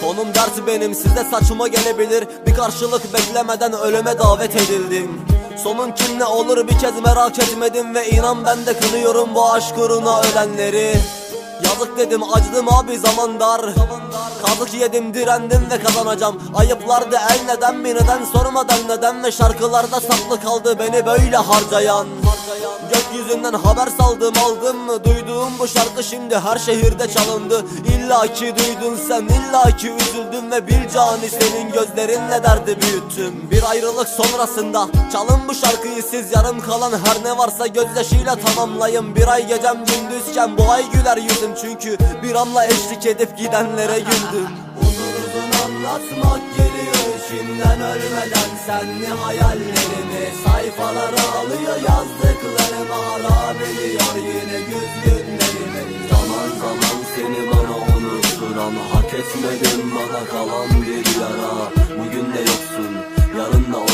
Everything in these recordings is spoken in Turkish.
Konum dersi benim size saçma gelebilir. Bir karşılık beklemeden ölüme davet edildim. Sonun kim ne olur bir kez merak etmedim Ve inan ben de kınıyorum bu aşk uğruna ölenleri Yazık dedim acıdım abi zaman dar. Kazık yedim direndim ve kazanacağım. Ayıplardı el neden bir neden sormadan neden Ve şarkılarda saklı kaldı beni böyle harcayan Gökyüzünden haber saldım aldım mı? Duyduğum bu şarkı şimdi her şehirde çalındı. İlla ki duydun sen illa ki üzüldüm Ve bir cani senin gözlerinle derdi büyüttüm. Bir ayrılık sonrasında çalın bu şarkıyı siz Yarım kalan her ne varsa gözyaşıyla tamamlayın. Bir ay gecem gündüzken bu ay güler yüzüm. Çünkü bir anla eşlik edip gidenlere güldüm anlatmak geliyor içimden ölmeden. Senli hayallerimi sayfalara alıyor yazdıklarımı harap ediyor yine güz günlerimi Zaman zaman seni bana unutturan hak etmedim bana kalan bir yara. Bugün de yoksun yarın da olma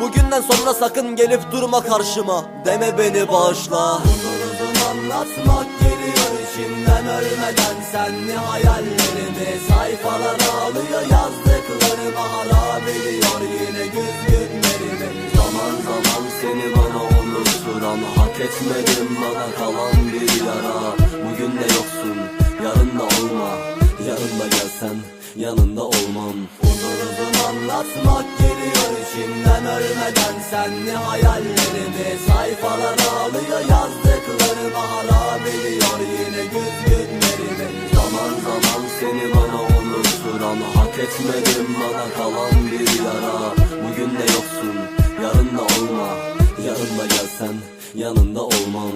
Bugünden sonra sakın gelip durma karşıma. Deme beni bağışla. Uzun anlatmak geliyor içimden. Ölmeden Senli hayallerimi sayfalara alıyor Yazdıklarımı harap ediyor. Yine güz günlerimi Zaman zaman seni bana unutturan Hak etmedim bana kalan bir yara. Bugün de yoksun yarın da olma Yarın da gelsen yanında olmam. Uzun anlatmak geliyor içimden ölmeden. Senli hayallerimi sayfalara alıyor Yazdıklarımı harap ediyor yine güz günlerimi Zaman zaman seni bana unutturan Hak etmedim bana kalan bir yara. Bugün de yoksun yarın da olma. Yarın da gelsen yanında olmam